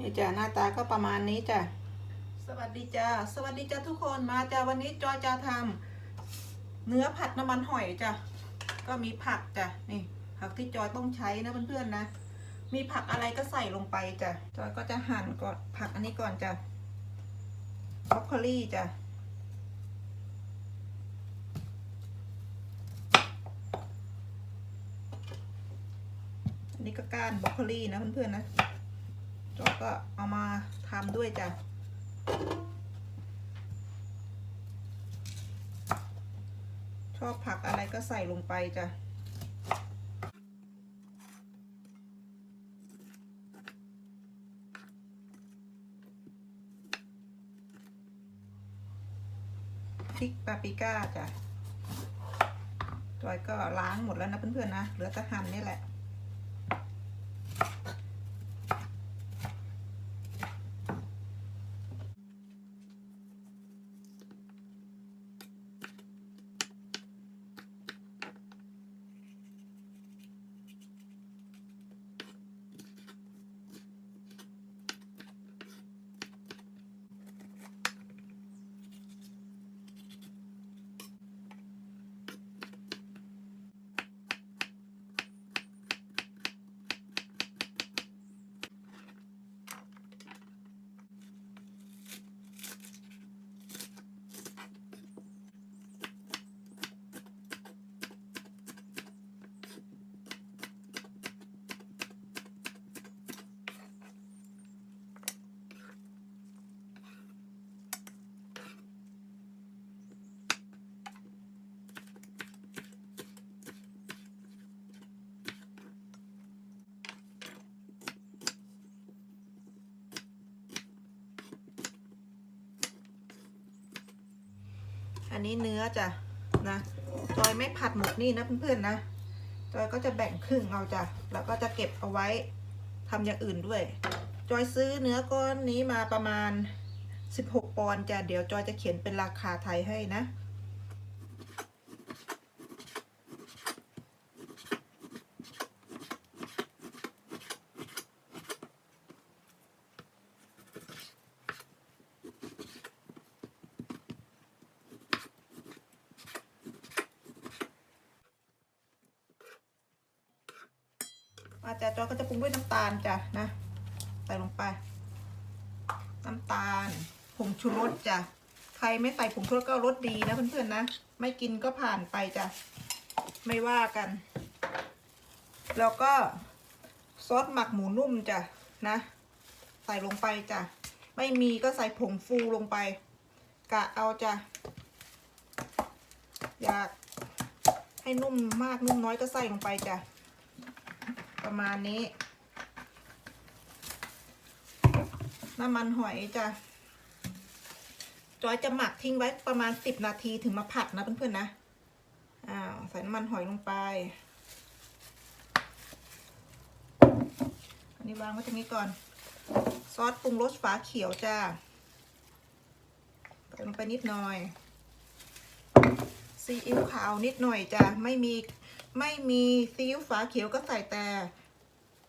นี่จ้ะหน้าตาก็ประมาณนี้จ้ะสวัสดีจ้าสวัสดีจ้าทุกคนมาจ้าวันนี้จอยจะทำเนื้อผัดน้ำมันหอยจ้ะก็มีผักจ้ะนี่ ผักที่จอยต้องใช้นะเพื่อนๆนะ มีผักอะไรก็ใส่ลงไปจ้ะจอยก็จะหั่นก่อนผักอันนี้ก่อนจ้ะบรอกโคลีจ้ะอันนี้ก็ก้านบรอกโคลีนะเพื่อนๆนะ จอยก็เอามาทำด้วยจ้ะชอบผักอะไรก็ใส่ลงไปจ้ะพริกปาปริก้าจ้ะจอยก็ล้างหมดแล้วนะเพื่อนๆนะ เหลือแต่หั่นนี่แหละ อันนี้เนื้อจ้ะนะจอยไม่ผัดหมดนี่นะเพื่อนๆนะจอยก็จะแบ่งครึ่งเอาจ้ะแล้วก็จะเก็บเอาไว้ทำอย่างอื่นด้วย จอยซื้อเนื้อก้อนนี้มาประมาณ 16 ปอนด์จ้ะเดี๋ยวจอยจะเขียนเป็นราคาไทยให้นะ อาจจะจอยก็จะปรุงด้วยน้ำตาลจ้ะนะใส่ลงไป น้ำตาลผงชูรสจ้ะใครไม่ใส่ผงชูรสก็รสดีนะเพื่อนๆนะ ไม่กินก็ผ่านไปจ้ะไม่ว่ากัน แล้วก็ซอสหมักหมูนุ่มจ้ะนะ ใส่ลงไปจ้ะไม่มีก็ใส่ผงฟูลงไป กะเอาจ้ะอยากให้นุ่มมากนุ่มน้อยก็ใส่ลงไปจ้ะ ประมาณนี้ น้ำมันหอยจะจอยจะหมักทิ้งไว้ประมาณสิบนาทีถึงมาผัดนะเพื่อนๆนะอ้าวใส่น้ำมันหอยลงไป อันนี้วางไว้ตรงนี้ก่อน ซอสปรุงรสฝาเขียวจ้าใส่ลงไปนิดหน่อยซีอิ๊วขาวนิดหน่อยจ้ะไม่มี ไม่มีซีอิ๊วฝาเขียวก็ใส่แต่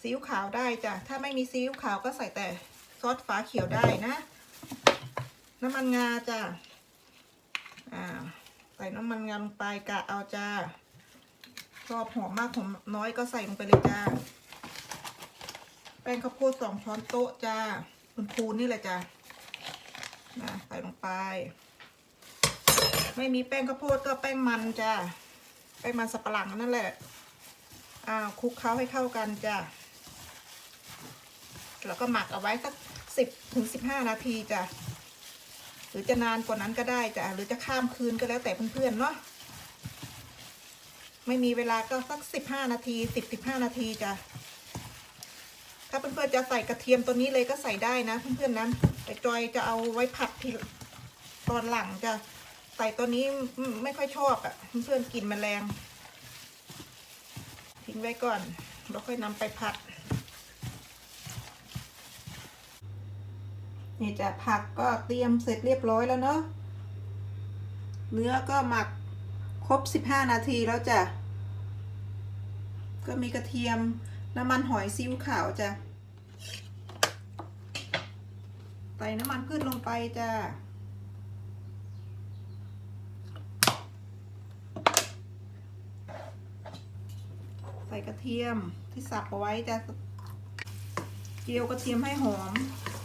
ซีอิ๊วขาวได้จ้ะ ถ้าไม่มีซีอิ๊วขาวก็ใส่แต่ซอสฝาเขียวได้นะ น้ำมันงาจ้ะ อ่า ใส่น้ำมันงาลงไปกะเอาจ้าชอบหอมมากหอมน้อยก็ใส่ลงไปเลยจ้า แป้งข้าวโพดสองช้อนโต๊ะจ้าพูนๆนี่แหละจ้านะใส่ลงไป ไม่มีแป้งข้าวโพดก็แป้งมันจ้า แป้มันสับปะหลังนั่นแหละอ้าวคลุกเคล้าให้เข้ากันจ้ะ แล้วก็หมักเอาไว้สักสิบถึงสิบห้านาทีจ้ะ หรือจะนานกว่านั้นก็ได้จ้ะ หรือจะข้ามคืนก็แล้วแต่เพื่อนๆเนาะ ไม่มีเวลาก็สักสิบห้านาทีสิบสิบห้านาทีจ้ะ ถ้าเพื่อนๆจะใส่กระเทียมตัวนี้เลยก็ใส่ได้นะเพื่อนๆนะแต่จอยจะเอาไว้ผัดทีตอนหลังจ้ะ ส่ตัวนี้ไม่ค่อยชอบอะ่ะ เพื่อนๆกลินแมลง ทิ้งไว้ก่อนแล้วค่อยนำไปผัด นี่จะผักก็เตรียมเสร็จเรียบร้อยแล้วเนาะเนื้อก็หมักครบ 15 นาทีแล้วจ้ะ ก็มีกระเทียมน้ำมันหอยซีอิ๊วขาวจ้ะใส่น้ำมันพืชลงไปจ้า ใส่กระเทียมที่สับเอาไว้จะเจียวกระเทียมให้หอม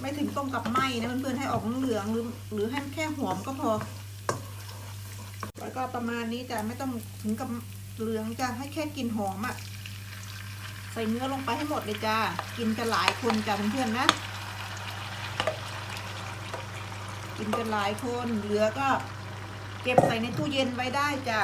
ไม่ถึงต้มกับไหมนะเพื่อนๆให้ออกเหลืองหรือหรือให้แค่หอมก็พอ แล้วก็ประมาณนี้จะไม่ต้องถึงกับเหลืองจะให้แค่กลิ่นหอมอะ่ะใส่เนื้อลงไปให้หมดเลยจ้า กินกันหลายคนจ้าเพื่อนๆนะ กินกันหลายคน เหลือก็ เก็บใส่ในตู้เย็นไว้ได้จ้า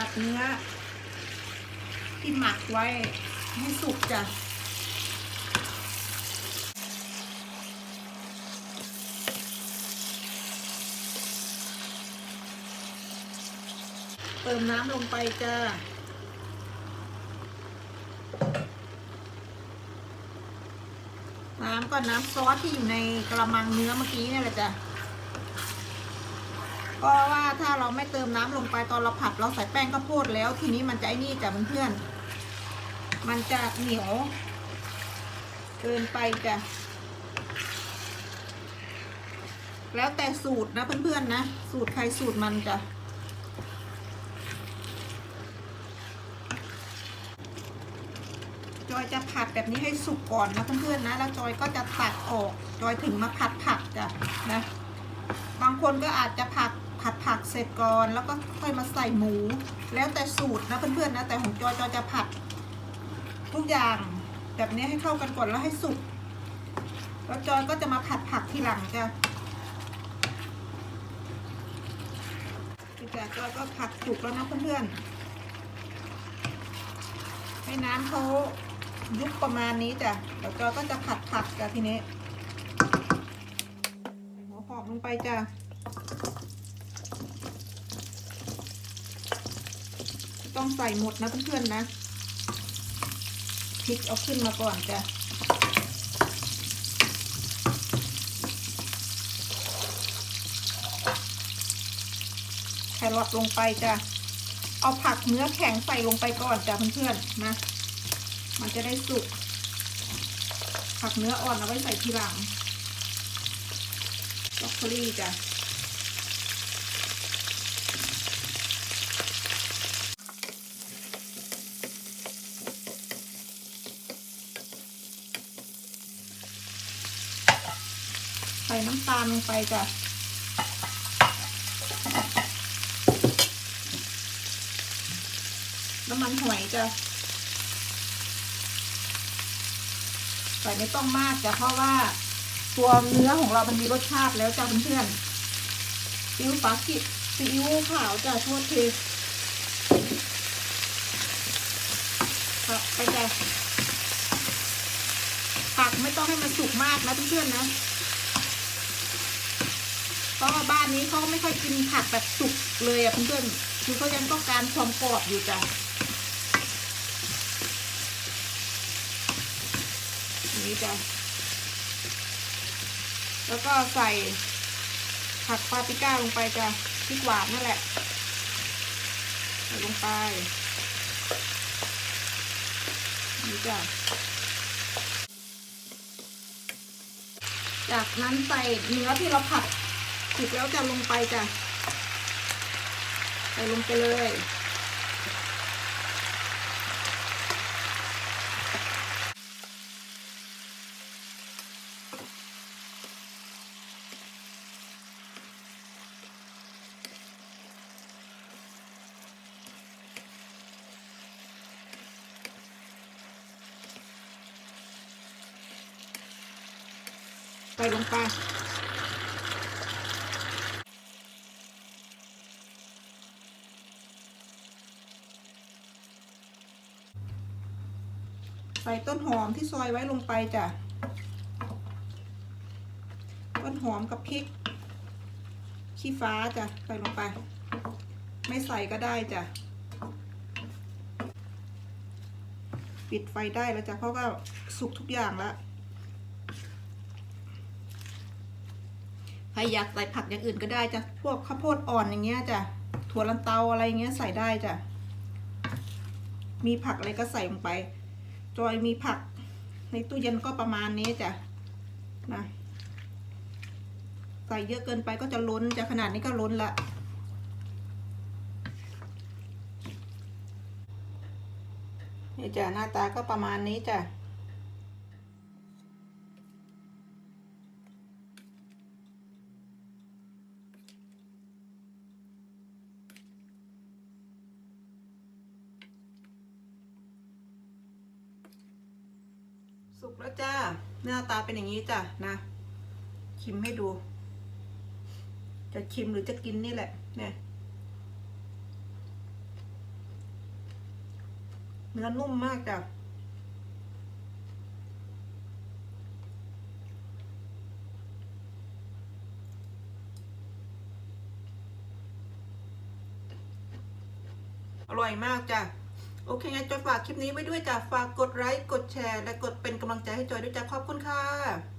ผัดเนื้อ ที่หมักไว้ให้สุกจ้ะเติมน้ำลงไปจ้าน้ำก็น้ำซอสที่อยู่ในกระมังเนื้อเมื่อกี้นี่แหละจ้ะ เพราะว่าถ้าเราไม่เติมน้ำลงไปตอนเราผัดเราใส่แป้งข้าวโพดแล้ว ทีนี้มันจะไอ้นี่จ้ะเพื่อนๆมันจะเหนียวเกินไปจ้ะแล้วแต่สูตรนะเพื่อนๆนะ สูตรใครสูตรมันจ้ะจอยจะผัดแบบนี้ให้สุกก่อนนะเพื่อนๆนะ แล้วจอยก็จะตักออก จอยถึงมาผัดผักจ้ะนะ บางคนก็อาจจะผัด ผัดผักเสร็จก่อน แล้วก็ค่อยมาใส่หมู แล้วแต่สูตรนะเพื่อนๆนะ แต่ของจอยจอยจะผัด ทุกอย่างแบบนี้ให้เข้ากันก่อนแล้วให้สุก แล้วจอยก็จะมาผัดผักทีหลังจ้ะนี่จ้ะจอยก็ผัดสุกแล้วนะเพื่อนๆ ให้น้ำเขายุบประมาณนี้จ้ะเดี๋ยวจอยก็จะผัดผักจ้ะทีนี้หัวหอมลงไปจ้ะ ต้องใส่หมดนะเพื่อนๆนะพริกเอาขึ้นมาก่อนจ้ะแครอทลงไปจ้ะเอาผักเนื้อแข็งใส่ลงไปก่อนจ้ะเพื่อนๆนะ มันจะได้สุกผักเนื้ออ่อนเอาไว้ใส่ทีหลังบรอกโคลีจ้ะ ส่น้ำตาลลงไปจ้ะน้ำมันหอยจ้ะใส่ไม่ต้องมากจ้ะเพราะว่าตัวเนื้อของเรามันมีรสชาติแล้วจ้ะเพื่อนๆซีอิ๊วปลาคิซีอิ๊วขาวจ้ะโทษทีครับไปจ้ะผักไม่ต้องให้มันสุกมากนะเพื่อนๆนะ เพราะว่าบ้านนี้เขาก็ไม่ค่อยกินผักแบบสุกเลยอะเพื่อนๆคือเขายังต้องการความกรอบอยู่จ้ะอย่างนี้จ้ะแล้วก็ใส่ผักปาปริก้าลงไปจ้ะพริกหวานนั่นแหละใส่ลงไปนี่จ้ะจากนั้นใส่เนื้อที่เราผัด สุกแล้วจะลงไปจ้ะใส่ลงไปเลยใส่ลงไป ใส่ต้นหอมที่ซอยไว้ลงไปจ้ะ ต้นหอมกับพริก ขี้ฟ้าจ้ะ ใส่ลงไป ไม่ใส่ก็ได้จ้ะ ปิดไฟได้แล้วจ้ะ เพราะว่าสุกทุกอย่างแล้วใครอยากใส่ผักอย่างอื่นก็ได้จ้ะ พวกข้าวโพดอ่อนอย่างเงี้ยจ้ะ ถั่วลันเตาอะไรเงี้ยใส่ได้จ้ะ มีผักอะไรก็ใส่ลงไป จอยมีผัก ในตู้เย็นก็ประมาณนี้จ้ะนะใส่เยอะเกินไปก็จะล้นจะขนาดนี้ก็ล้นละนี่จ้ะหน้าตาก็ประมาณนี้จ้ะ สุกแล้วจ้า หน้าตาเป็นอย่างนี้จ้ะนะ ชิมให้ดู จะชิมหรือจะกินนี่แหละ เนี่ย เนื้อนุ่มมากจ้ะอร่อยมากจ้ะ โอเคงั้นจอยฝากคลิปนี้ไว้ด้วยจ้ะฝากกดไลค์กดแชร์ และกดเป็นกำลังใจให้จอยด้วยจ้ะขอบคุณค่ะ